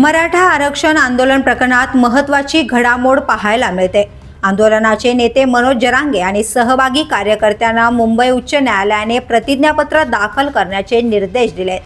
मराठा आरक्षण आंदोलन प्रकरणात महत्वाची घडामोड पाहायला मिळते. आंदोलनाचे नेते मनोज जरांगे आणि सहभागी कार्यकर्त्यांना मुंबई उच्च न्यायालयाने प्रतिज्ञापत्र दाखल करण्याचे निर्देश दिले.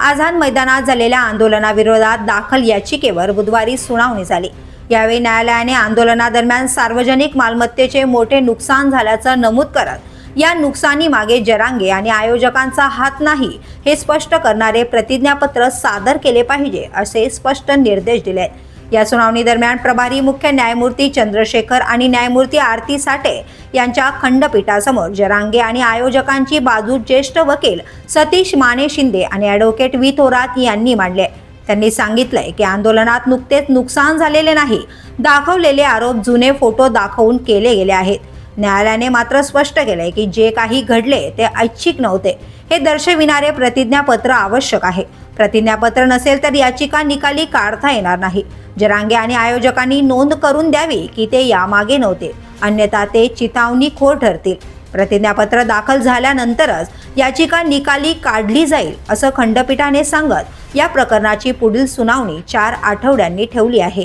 आझाद मैदानात झालेल्या आंदोलनाविरोधात दाखल याचिकेवर बुधवारी सुनावणी झाली. यावेळी न्यायालयाने आंदोलनादरम्यान सार्वजनिक मालमत्तेचे मोठे नुकसान झाल्याचं नमूद करत या नुकसानीमागे जरांगे आणि आयोजकांचा हात नाही हे स्पष्ट करणारे प्रतिज्ञापत्र सादर केले पाहिजे असे स्पष्ट निर्देश दिले या सुनावणी दरम्यान प्रभारी मुख्य न्यायमूर्ती चंद्रशेखर आणि न्यायमूर्ती आरती साठे यांच्या खंडपीठासमोर जरांगे आणि आयोजकांची बाजू ज्येष्ठ वकील सतीश माने शिंदे आणि ॲडव्होकेट व्ही थोरात यांनी मांडले. त्यांनी सांगितलंय की आंदोलनात नुकतेच नुकसान झालेले नाही दाखवलेले आरोप जुने फोटो दाखवून केले गेले आहेत. न्यायालयाने मात्र स्पष्ट केलंय की जे काही घडले ते ऐच्छिक नव्हते. हे दर्शविणारे प्रतिज्ञापत्र आवश्यक आहे. प्रतिज्ञापत्र नसेल तर याचिका निकाली काढता येणार नाही. जरांगे आणि आयोजकांनी नोंद करून द्यावी की ते यामागे नव्हते. अन्यथा ते चितावणीखोर ठरतील. प्रतिज्ञापत्र दाखल झाल्यानंतरच याचिका निकाली काढली जाईल असं खंडपीठाने सांगत या प्रकरणाची पुढील सुनावणी चार आठवड्यांनी ठेवली आहे.